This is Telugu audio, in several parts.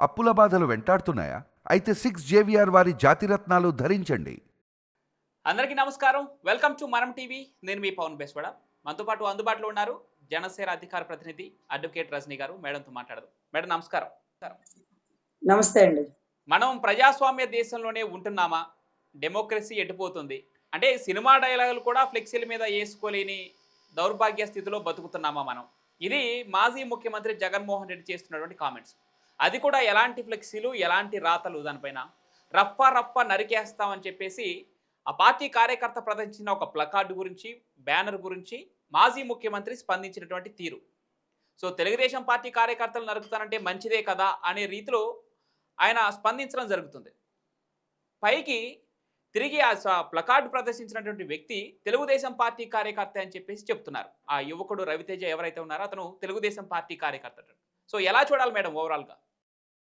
అప్పుల బాధలు వెంటాడుతున్నాయా? అయితే సిక్స్ జేవిఆర్ వారి జాతిరత్నాలు ధరించండి. అందరికీ నమస్కారం. Welcome to Manam TV. నేను మీ పవన్ బేస్వాడ. మనతో పాటు అందుబాటులో ఉన్నారు జనసేన అధికార ప్రతినిధి అడ్వకేట్ రజనీ గారు. మేడంతో మాట్లాడదు. మేడం నమస్కారం. నమస్తే అండి. మనం ప్రజాస్వామ్య దేశంలోనే ఉంటున్నామా? డెమోక్రసీ ఎటుపోతుంది? అంటే సినిమా డైలాగులు కూడా ఫ్లెక్సీల మీద వేసుకోలేని దౌర్భాగ్య స్థితిలో బతుకుతున్నామా మనం? ఇది మాజీ ముఖ్యమంత్రి జగన్మోహన్ రెడ్డి చేస్తున్నటువంటి కామెంట్స్. అది కూడా ఎలాంటి ఫ్లెక్సీలు ఎలాంటి రాతలు దానిపైన? రప్ప రప్ప నరికేస్తామని చెప్పేసి ఆ పార్టీ కార్యకర్త ప్రదర్శించిన ఒక ప్లకార్డు గురించి బ్యానర్ గురించి మాజీ ముఖ్యమంత్రి స్పందించినటువంటి తీరు. సో తెలుగుదేశం పార్టీ కార్యకర్తలు నరుకుతానంటే మంచిదే కదా అనే రీతిలో ఆయన స్పందించడం జరుగుతుంది. పైకి తిరిగి ఆ స- ప్లకార్డు ప్రదర్శించినటువంటి వ్యక్తి తెలుగుదేశం పార్టీ కార్యకర్త అని చెప్పేసి చెప్తున్నారు. ఆ యువకుడు రవితేజ ఎవరైతే ఉన్నారో అతను తెలుగుదేశం పార్టీ కార్యకర్త సో ఎలా చూడాలి మేడం ఓవరాల్గా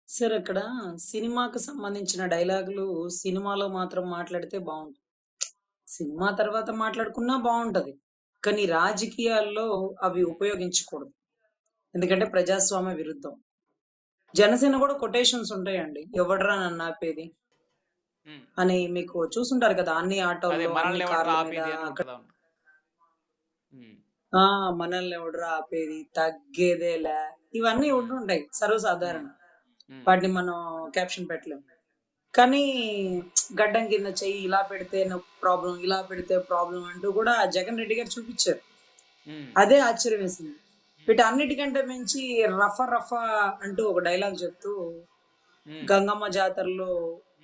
సార్ అక్కడ సినిమాకు సంబంధించిన డైలాగులు సినిమాలో మాత్రం మాట్లాడితే బాగుంటుంది సినిమా తర్వాత మాట్లాడుకున్నా బాగుంటది కానీ రాజకీయాల్లో అవి ఉపయోగించకూడదు. ఎందుకంటే ప్రజాస్వామ్య విరుద్ధం. జనసేన కూడా కొటేషన్స్ ఉంటాయండి. ఎవడరా నన్ను ఆపేది. అని మీకు చూసుంటారు కదా అన్ని ఆటోల్లో మనల్ని ఎవడరా ఆపేది తగ్గేదేలే. ఇవన్నీ ఉంటుంటాయి సర్వసాధారణం. వాటిని మనం క్యాప్షన్ పెట్టలేం. కానీ గడ్డం కింద చెయ్యి ఇలా పెడితే ప్రాబ్లం ఇలా పెడితే ప్రాబ్లం అంటూ కూడా జగన్ రెడ్డి గారు చూపించారు. అదే ఆశ్చర్యం వేసింది. వీటన్నిటికంటే మించి రఫ రఫ అంటూ ఒక డైలాగ్ చెప్తూ. గంగమ్మ జాతరలో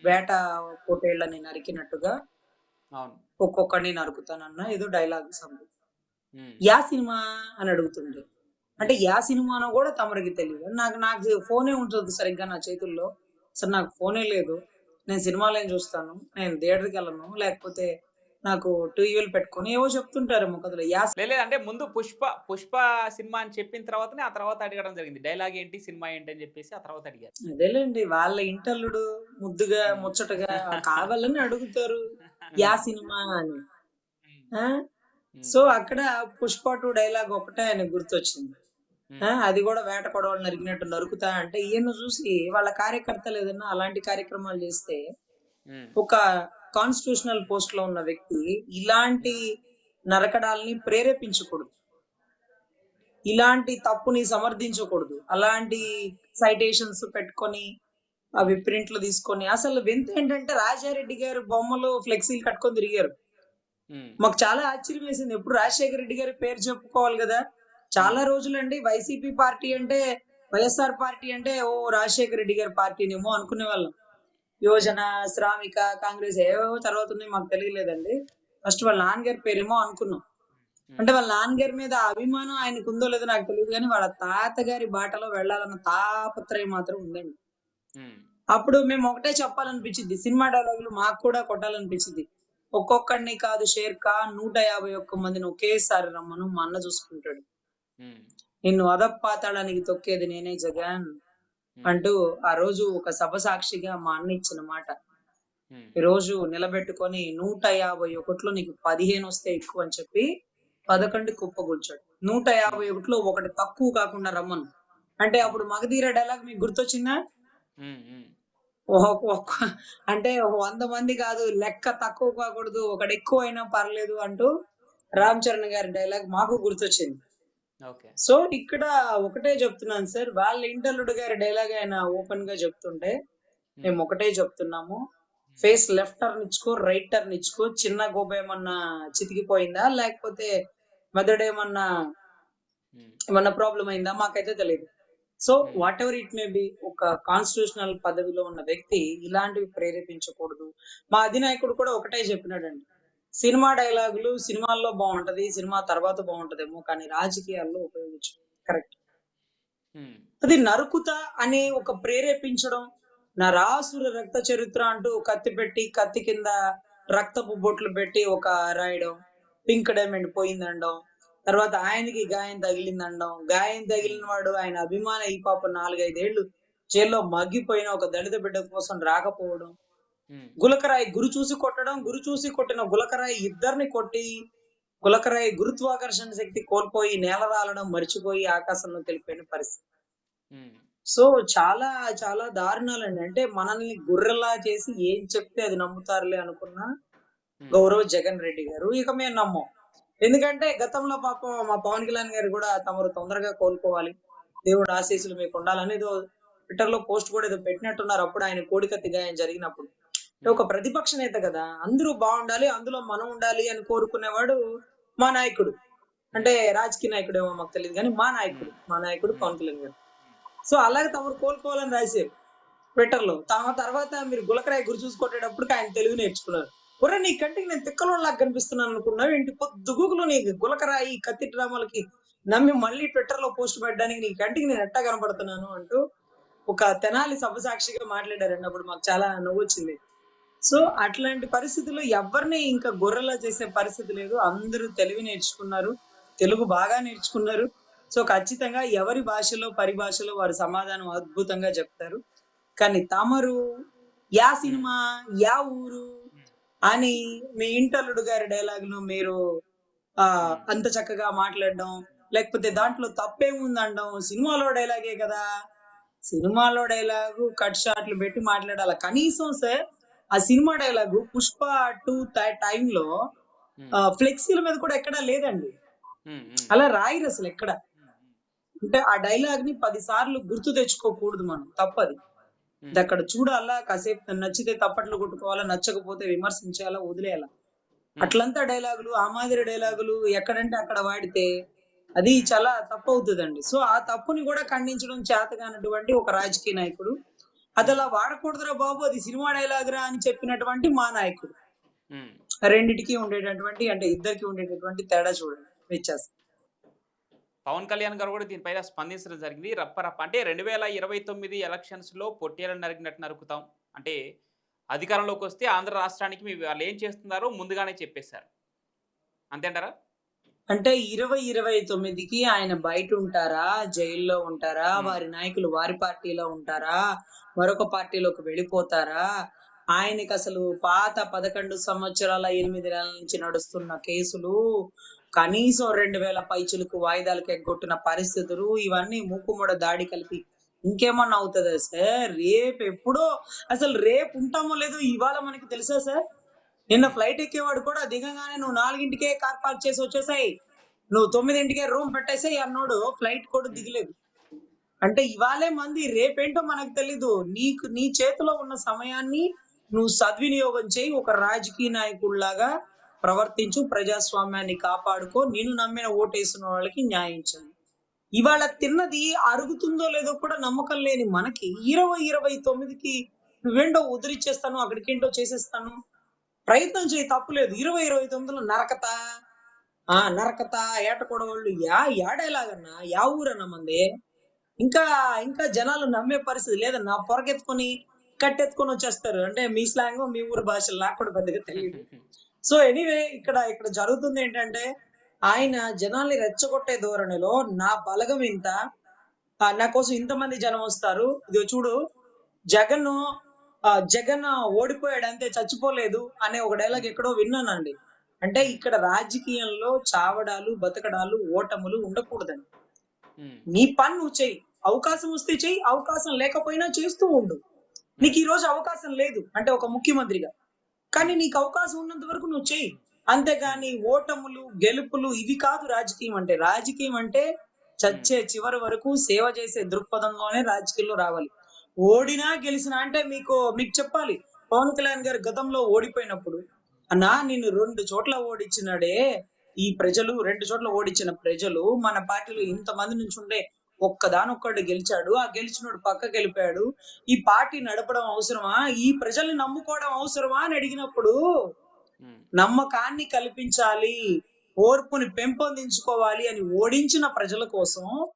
వేట పోటేళ్ళని నరికినట్టుగా ఒక్కొక్కడిని నరుకుతానన్న ఏదో డైలాగ్ ఉమ్. యా సినిమా అని అడుగుతుండే. అంటే యా సినిమానో కూడా తమరికి తెలియదు నాకు నాకు ఫోనే ఉంటుంది సరిగ్గా నా చేతుల్లో. అసలు నాకు ఫోనే లేదు. నేను సినిమాలు ఏం చూస్తాను. నేను థియేటర్కి వెళ్ళను. లేకపోతే నాకు టీవీలు పెట్టుకొని ఏవో చెప్తుంటారేమో కథలో యా లే- లేదు అంటే ముందు పుష్ప పుష్ప సినిమా అని చెప్పిన తర్వాతనే ఆ తర్వాత అడగడం జరిగింది. డైలాగ్ ఏంటి సినిమా ఏంటి అని చెప్పేసి ఆ తర్వాత అడిగారు. అదేలేండి వాళ్ళ ఇంటల్లుడు ముద్దుగా ముచ్చటగా కావాలని అడుగుతారు. యా సినిమా అని. సో అక్కడ పుష్ప టూ డైలాగ్ ఒకటే ఆయన గుర్తొచ్చింది. అది కూడా వేట కొడవలు నరికినట్టు నరుకుతా అంటే ఈయన చూసి వాళ్ళ కార్యకర్తలు ఏదైనా అలాంటి కార్యక్రమాలు చేస్తే. ఒక కాన్స్టిట్యూషనల్ పోస్ట్లో ఉన్న వ్యక్తి ఇలాంటి నరకడాల్ని ప్రేరేపించకూడదు. ఇలాంటి తప్పుని సమర్థించకూడదు. అలాంటి సైటేషన్స్ పెట్టుకొని అవి ప్రింట్లు తీసుకొని అసలు వింత ఏంటంటే రాజారెడ్డి గారు బొమ్మలు ఫ్లెక్సీలు కట్టుకొని తిరిగారు. మాకు చాలా ఆశ్చర్యం వేసింది. ఎప్పుడు రాజశేఖర రెడ్డి గారి పేరు చెప్పుకోవాలి కదా? చాలా రోజులండి. వైసీపీ పార్టీ అంటే వైఎస్ఆర్ పార్టీ అంటే ఓ రాజశేఖర రెడ్డి గారి పార్టీనేమో అనుకునే వాళ్ళం. యోజన శ్రామిక కాంగ్రెస్ ఏవో తర్వాత ఉన్నాయి మాకు తెలియలేదండి. ఫస్ట్ వాళ్ళ నాన్నగారి పేరేమో అనుకున్నాం. అంటే వాళ్ళ నాన్నగారి మీద అభిమానం ఆయనకు ఉందో లేదో నాకు తెలియదు కానీ వాళ్ళ తాతగారి బాటలో వెళ్ళాలన్న తాపత్రయం మాత్రం ఉందండి. అప్పుడు మేము ఒకటే చెప్పాలనిపించింది సినిమా డైలాగులు మాకు కూడా కొట్టాలనిపించింది ఒక్కొక్కడిని కాదు షేర్ ఖాన్ నూట యాభై ఒక్క మందిని ఒకేసారి రమ్మను మా అన్న చూసుకుంటాడు. నిన్ను అదపాతాడానికి తొక్కేది నేనే జగన్ అంటూ ఆ రోజు ఒక సభ సాక్షిగా మా అన్న ఇచ్చిన మాట. ఉమ్. ఈ రోజు నిలబెట్టుకొని నూట యాభై ఒకటిలో నీకు పదిహేను వస్తే ఎక్కువ అని చెప్పి పదకొండు కుప్పగొల్చాడు. నూట యాభై ఒకటిలో ఒకటి తక్కువ కాకుండా రమ్మను. అంటే అప్పుడు మగధీర డైలాగ్ మీకు గుర్తొచ్చిందా? అంటే ఒక వంద మంది కాదు లెక్క తక్కువ కాకూడదు ఒకటి ఎక్కువ అయినా పర్లేదు అంటూ రామ్ చరణ్ గారి డైలాగ్ మాకు గుర్తొచ్చింది. సో ఇక్కడ ఒకటే చెప్తున్నాను సార్. వాళ్ళ ఇంటర్లుడు గారి డైలాగ్ ఆయన ఓపెన్గా చెప్తుంటే మేము. ఒకటే చెప్తున్నాము. ఫేస్ లెఫ్ట్ టర్న్ ఇచ్చుకో రైట్ టర్న్ ఇచ్చుకో చిన్న గోబ ఏమన్నా చితికిపోయిందా? లేకపోతే మెదడు ఏమన్నా. ఏమన్నా ప్రాబ్లం అయిందా? మాకైతే తెలియదు so. Whatever it may be ఒక కాన్స్టిట్యూషనల్ పదవిలో ఉన్న వ్యక్తి ఇలాంటివి ప్రేరేపించకూడదు. మా అధినాయకుడు కూడా ఒకటే చెప్పినాడండి. సినిమా డైలాగులు సినిమాల్లో బాగుంటది సినిమా తర్వాత బాగుంటదేమో కానీ రాజకీయాల్లో ఉపయోగించు కరెక్ట్ ఉమ్. అది నరుకుత అనే ఒక ప్రేరేపించడం నా రాసుల రక్త చరిత్ర అంటూ కత్తి పెట్టి కత్తి కింద రక్తపు బొట్లు పెట్టి ఒక రాయడం పింక్ డైమండ్ పోయిందండం తర్వాత ఆయనకి గాయం తగిలిందండం గాయం తగిలిన వాడు ఆయన అభిమాన ఈ పాప నాలుగైదేళ్ళు జైల్లో మగ్గిపోయిన ఒక దళిత బిడ్డ కోసం రాకపోవడం. గులకరాయి గురి చూసి కొట్టడం గురి చూసి కొట్టిన గులకరాయి ఇద్దరిని కొట్టి గులకరాయి గురుత్వాకర్షణ శక్తి కోల్పోయి నేల రాలడం మర్చిపోయి ఆకాశంలో తెలిపోయిన పరిస్థితి. ఉమ్. సో చాలా చాలా దారుణాలండి. అంటే మనల్ని గుర్రెలా చేసి ఏం చెప్తే అది నమ్ముతారులే అనుకున్న గౌరవ్ జగన్ రెడ్డి గారు. ఇక మేము నమ్మం. ఎందుకంటే గతంలో పాపం మా పవన్ కళ్యాణ్ గారు కూడా తమరు తొందరగా కోలుకోవాలి దేవుడు ఆశీస్సులు మీకు ఉండాలని ఏదో ట్విట్టర్లో పోస్ట్ కూడా ఏదో పెట్టినట్టున్నారు అప్పుడు ఆయన కోడికత్తి గాయం జరిగినప్పుడు. ఒక ప్రతిపక్ష నేత కదా. అందరూ బాగుండాలి అందులో మనం ఉండాలి అని కోరుకునేవాడు మా నాయకుడు. అంటే రాజకీయ నాయకుడు ఏమో మాకు తెలియదు కానీ మా నాయకుడు మా నాయకుడు పవన్ కళ్యాణ్ గారు. సో అలాగే తమరు కోలుకోవాలని రాశారు ట్విట్టర్లో తమ తర్వాత మీరు గులకరాయి గురి చూసుకొట్టేటప్పుడు ఆయన తెలుగు నేర్చుకున్నారు. ఒరే నీ కంటికి నేను తిక్కలోలాగా కనిపిస్తున్నాను అనుకున్నావు ఏంటి పొద్దుగుకులు నీ గులకరాయి కత్తి డ్రామాలకి నమ్మి మళ్ళీ ట్విట్టర్లో పోస్ట్ పెట్టడానికి నీ కంటికి నేను ఎట్టా కనపడుతున్నాను అంటూ ఒక తెనాలి సభసాక్షిగా మాట్లాడారండి అప్పుడు మాకు చాలా నవ్వు వచ్చింది సో అట్లాంటి పరిస్థితుల్లో ఎవరిని ఇంకా గొర్రెలా చేసే పరిస్థితి లేదు. అందరూ తెలివి నేర్చుకున్నారు. తెలుగు బాగా నేర్చుకున్నారు. సో ఖచ్చితంగా ఎవరి భాషలో పరిభాషలో వారు సమాధానం అద్భుతంగా చెప్తారు. కానీ తమరు యా సినిమా యా ఊరు అని మీ ఇంటల్లుడు గారి డైలాగులు మీరు ఆ అంత చక్కగా మాట్లాడడం లేకపోతే దాంట్లో తప్పేముంది అనడం సినిమాలో డైలాగే కదా. సినిమాలో డైలాగు కట్ షాట్లు పెట్టి మాట్లాడాలి? కనీసం సార్ ఆ సినిమా డైలాగు పుష్ప టూ టైంలో ఫ్లెక్సీల మీద కూడా ఎక్కడా లేదండి. అలా రాయరు అసలు ఎక్కడ. అంటే ఆ డైలాగ్ని పది సార్లు గుర్తు తెచ్చుకోకూడదు మనం తప్పది. అక్కడ చూడాలా కాసేపు నచ్చితే తప్పట్లు కొట్టుకోవాలా నచ్చకపోతే విమర్శించాలా వదిలేయాలా. అట్లంతా డైలాగులు ఆ మాదిరి డైలాగులు ఎక్కడంటే అక్కడ వాడితే అది చాలా తప్పు అవుతుందండి సో ఆ తప్పుని కూడా ఖండించడం చేతగానటువంటి ఒక రాజకీయ నాయకుడు అది అలా వాడకూడదురా బాబు అది సినిమా డైలాగురా అని చెప్పినటువంటి మా నాయకుడు. రెండిటికి ఉండేటటువంటి అంటే ఇద్దరికి ఉండేటటువంటి తేడా చూడండి వ్యత్యాసం పవన్ కళ్యాణ్ గారు కూడా దీనిపైన స్పందించడం జరిగింది. రప్ప రప్ప అంటే రెండు వేల ఇరవై తొమ్మిది ఎలక్షన్స్లో పొట్టేలను నరికినట్టు నరుకుతాం. అంటే అధికారంలోకి వస్తే ఆంధ్ర రాష్ట్రానికి మీ వాళ్ళు ఏం చేస్తున్నారో ముందుగానే చెప్పేశారు. అంతేంటారా? అంటే ఇరవై ఇరవై తొమ్మిదికి ఆయన బయట ఉంటారా జైల్లో ఉంటారా. వారి నాయకులు వారి పార్టీలో ఉంటారా? మరొక పార్టీలోకి వెళ్ళిపోతారా? ఆయనకి అసలు పాత పదకొండు సంవత్సరాల ఎనిమిది నెలల నుంచి నడుస్తున్న కేసులు కనీసం రెండు వేల పైచులకు వాయిదాలకు ఎగ్గొట్టిన పరిస్థితులు ఇవన్నీ మూకుముడ దాడి కలిపి ఇంకేమన్నా అవుతుందా సార్? రేపు ఎప్పుడో అసలు రేపు ఉంటామో లేదో ఇవాళ మనకి తెలుసా సార్? నిన్న ఫ్లైట్ ఎక్కేవాడు కూడా దిగంగానే నువ్వు నాలుగింటికే కార్ పార్క్ చేసి వచ్చేసాయి. నువ్వు తొమ్మిదింటికే రూమ్ పెట్టేసాయి అన్నాడు. ఫ్లైట్ కూడా దిగలేదు. అంటే ఇవాళే మంది రేపేంటో మనకు తెలీదు. నీకు నీ చేతిలో ఉన్న సమయాన్ని నువ్వు సద్వినియోగం చేయి. ఒక రాజకీయ నాయకుడిలాగా ప్రవర్తించు ప్రజాస్వామ్యాన్ని కాపాడుకో. నేను నమ్మిన ఓటేసిన వాళ్ళకి న్యాయం చేయి. ఇవాళ తిన్నది అరుగుతుందో లేదో కూడా నమ్మకం లేని మనకి ఇరవై ఇరవై తొమ్మిదికి నువ్వేంటో ఉదిరిచ్చేస్తాను అక్కడికేంటో చేసేస్తాను. ప్రయత్నం చేయి తప్పులేదు ఇరవై ఇరవై తొమ్మిదిలో నరకత? ఆ నరకత ఏటకొడవాళ్ళు యా ఏడేలాగన్నా యా ఊరన్నా మంది? ఇంకా ఇంకా జనాలు నమ్మే పరిస్థితి లేదన్నా పొరకెత్తుకొని కట్టెత్తుకొని వచ్చేస్తారు. అంటే మీ స్లాంగ్ మీ ఊరు భాషలు నాకు కూడా పెద్దగా తెలియదు. సో ఎనీవే ఇక్కడ ఇక్కడ జరుగుతుంది ఏంటంటే ఆయన జనాల్ని రెచ్చగొట్టే ధోరణిలో నా బలగం ఇంత. ఆ, నా కోసం ఇంతమంది జనం వస్తారు. ఇది చూడు జగన్ జగన్ ఓడిపోయాడు అంతే చచ్చిపోలేదు అనే ఒక డైలాగ్ ఎక్కడో విన్నానండి. అంటే ఇక్కడ రాజకీయంలో చావడాలు బతకడాలు ఓటములు ఉండకూడదండి. నీ పని నువ్వు చెయ్యి. అవకాశం వస్తే చెయ్యి అవకాశం లేకపోయినా చేస్తూ ఉండు. నీకు ఈ రోజు అవకాశం లేదు అంటే ఒక ముఖ్యమంత్రిగా. కానీ నీకు అవకాశం ఉన్నంత వరకు నువ్వు చెయ్యి. అంతేగాని ఓటములు గెలుపులు ఇవి కాదు రాజకీయం అంటే. రాజకీయం అంటే చచ్చే చివరి వరకు సేవ చేసే దృక్పథంలోనే రాజకీయాల్లో రావాలి. ఓడినా గెలిచినా అంటే మీకు మీకు చెప్పాలి. పవన్ కళ్యాణ్ గారు గతంలో ఓడిపోయినప్పుడు అన్నా నిన్ను రెండు చోట్ల ఓడించినాడే. ఈ ప్రజలు రెండు చోట్ల ఓడించిన ప్రజలు మన పార్టీలో ఇంతమంది నుంచి ఉండే ఒక్కదానొక్కడు గెలిచాడు. ఆ గెలిచినోడు పక్కకి వెళ్ళిపోయాడు. ఈ పార్టీ నడపడం అవసరమా? ఈ ప్రజల్ని నమ్ముకోవడం అవసరమా? అని అడిగినప్పుడు నమ్మకాన్ని కల్పించాలి. ఓర్పుని పెంపొందించుకోవాలి. అని ఓడించిన ప్రజల కోసం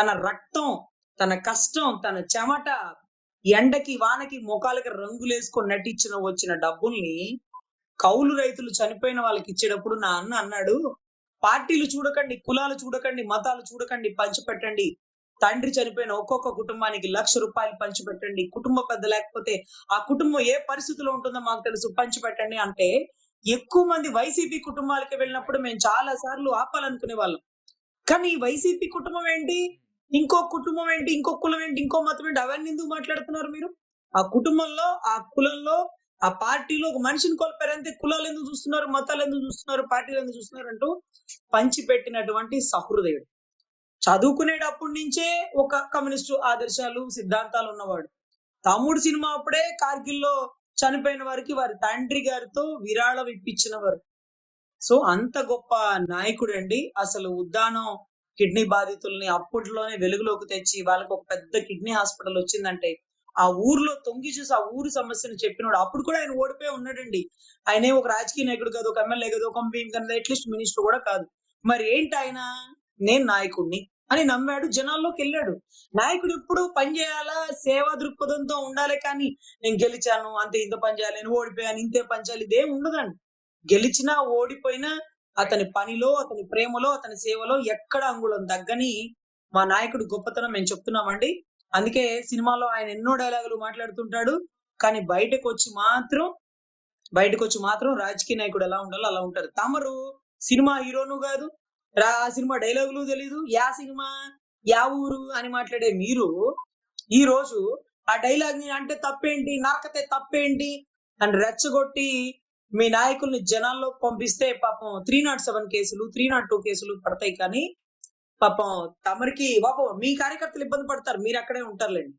తన రక్తం తన కష్టం తన చెమట ఎండకి వానకి ముఖాలకి రంగులేసుకొని నటించిన వచ్చిన డబ్బుల్ని కౌలు రైతులు చనిపోయిన వాళ్ళకి ఇచ్చేటప్పుడు నా అన్న అన్నాడు పార్టీలు చూడకండి కులాలు చూడకండి మతాలు చూడకండి పంచిపెట్టండి. తండ్రి చనిపోయిన ఒక్కొక్క కుటుంబానికి లక్ష రూపాయలు పంచిపెట్టండి. కుటుంబ పెద్ద లేకపోతే ఆ కుటుంబం ఏ పరిస్థితిలో ఉంటుందో మాకు తెలుసు పంచిపెట్టండి. అంటే ఎక్కువ మంది వైసీపీ కుటుంబాలకి వెళ్ళినప్పుడు మేము చాలా సార్లు ఆపాలనుకునే వాళ్ళం కానీ వైసీపీ కుటుంబం ఏంటి? ఇంకో కుటుంబం ఏంటి ఇంకో కులం ఏంటి ఇంకో మతం ఏంటి అవన్నీ ఎందుకు మాట్లాడుతున్నారు మీరు? ఆ కుటుంబంలో ఆ కులంలో ఆ పార్టీలో ఒక మనిషిని కోల్పోయారు అంతే కులాలు ఎందుకు చూస్తున్నారు మతాలు ఎందుకు చూస్తున్నారు పార్టీలు ఎందుకు చూస్తున్నారు అంటూ పంచిపెట్టినటువంటి సహృదయుడు. చదువుకునేటప్పటి నుంచే ఒక కమ్యూనిస్టు ఆదర్శాలు సిద్ధాంతాలు ఉన్నవాడు. తమ్ముడు సినిమా అప్పుడే కార్గిల్లో చనిపోయిన వారికి వారి తండ్రి గారితో విరాళం ఇప్పించిన వారు సో అంత గొప్ప నాయకుడు అండి అసలు ఉద్దానం కిడ్నీ బాధితుల్ని అప్పట్లోనే వెలుగులోకి తెచ్చి వాళ్ళకి ఒక పెద్ద కిడ్నీ హాస్పిటల్ వచ్చిందంటే ఆ ఊర్లో తొంగి చూసి ఆ ఊరి సమస్యను చెప్పినాడు. అప్పుడు కూడా ఆయన ఓడిపోయి ఉన్నాడండి. ఆయనే ఒక రాజకీయ నాయకుడు కాదు ఒక ఎమ్మెల్యే కాదు ఒక ఎంపీ కాదు అట్లీస్ట్ మినిస్టర్ కూడా కాదు. మరి ఏంటి ఆయన? నేను నాయకుడిని అని నమ్మాడు. జనాల్లోకి వెళ్ళాడు. నాయకుడు ఎప్పుడు పని చేయాలా? సేవా దృక్పథంతో ఉండాలి కానీ నేను గెలిచాను అంతే ఇంత పని చేయాలి నేను ఓడిపోయాను ఇంతే పని చేయాలి ఇదేం ఉండదండి. గెలిచినా ఓడిపోయినా అతని పనిలో అతని ప్రేమలో అతని సేవలో ఎక్కడ అంగుళం తగ్గని మా నాయకుడు గొప్పతనం మేము చెప్తున్నామండి. అందుకే సినిమాలో ఆయన ఎన్నో డైలాగులు మాట్లాడుతుంటాడు. కానీ బయటకు వచ్చి మాత్రం బయటకు వచ్చి మాత్రం రాజకీయ నాయకుడు ఎలా ఉండాలో అలా ఉంటారు తమరు సినిమా హీరోను కాదు రా ఆ సినిమా డైలాగులు తెలీదు యా సినిమా యా ఊరు అని మాట్లాడే మీరు ఈ రోజు ఆ డైలాగ్ని అంటే తప్పేంటి నరకతే తప్పేంటి అని రెచ్చగొట్టి మీ నాయకుల్ని జనాల్లో పంపిస్తే పాపం త్రీ నాట్ సెవెన్ కేసులు త్రీ నాట్ టూ కేసులు పడతాయి కానీ పాపం తమరికి పాపం మీ కార్యకర్తలు ఇబ్బంది పడతారు. మీరు అక్కడే ఉంటారులేండి.